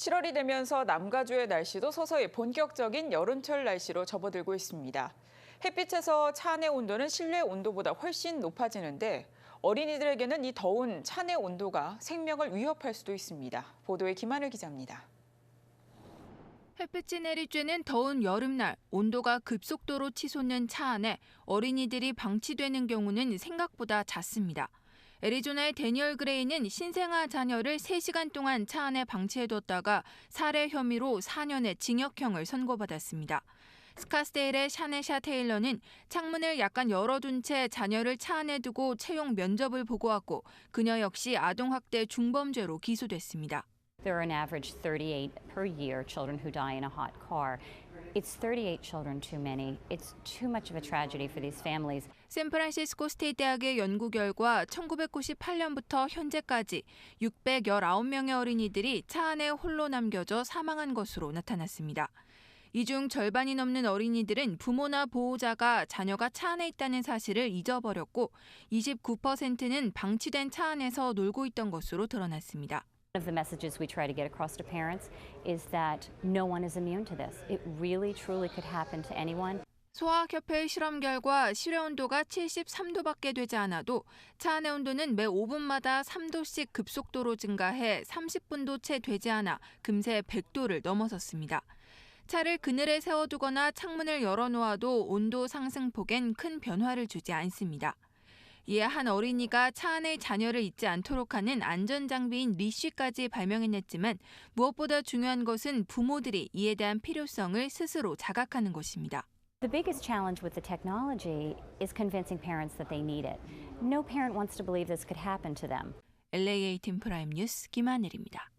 7월이 되면서 남가주의 날씨도 서서히 본격적인 여름철 날씨로 접어들고 있습니다. 햇빛에서 차 안의 온도는 실내 온도보다 훨씬 높아지는데 어린이들에게는 이 더운 차 내 온도가 생명을 위협할 수도 있습니다. 보도에 김하늘 기자입니다. 햇빛이 내리쬐는 더운 여름날 온도가 급속도로 치솟는 차 안에 어린이들이 방치되는 경우는 생각보다 잦습니다. 애리조나의 데니얼 그레이는 신생아 자녀를 3시간 동안 차 안에 방치해뒀다가 살해 혐의로 4년의 징역형을 선고받았습니다. 스카스데일의 샤네샤 테일러는 창문을 약간 열어둔 채 자녀를 차 안에 두고 채용 면접을 보고 왔고 그녀 역시 아동학대 중범죄로 기소됐습니다. There are an average 38 per year children who die in a hot car. It's 38 children too many. It's too much of a tragedy for these families. 샌프란시스코 스테이트 대학의 연구 결과 1998년부터 현재까지 619명의 어린이들이 차 안에 홀로 남겨져 사망한 것으로 나타났습니다. 이 중 절반이 넘는 어린이들은 부모나 보호자가 자녀가 차 안에 있다는 사실을 잊어버렸고 29%는 방치된 차 안에서 놀고 있던 것으로 드러났습니다. One of the messages we try to get across to parents is that no one is immune to this. It really, truly could happen to anyone. 소아학협회의 실험 결과 실외 온도가 73도밖에 되지 않아도 차 안의 온도는 매 5분마다 3도씩 급속도로 증가해 30분도 채 되지 않아 금세 100도를 넘어섰습니다. 차를 그늘에 세워두거나 창문을 열어놓아도 온도 상승폭엔 큰 변화를 주지 않습니다. 이에 한 어린이가 차 안에 자녀를 잊지 않도록 하는 안전장비인 리쉬까지 발명해냈지만 무엇보다 중요한 것은 부모들이 이에 대한 필요성을 스스로 자각하는 것입니다. The biggest challenge with the technology is convincing parents that they need it. No parent wants to believe this could happen to them. LA18 프라임 뉴스 김하늘입니다.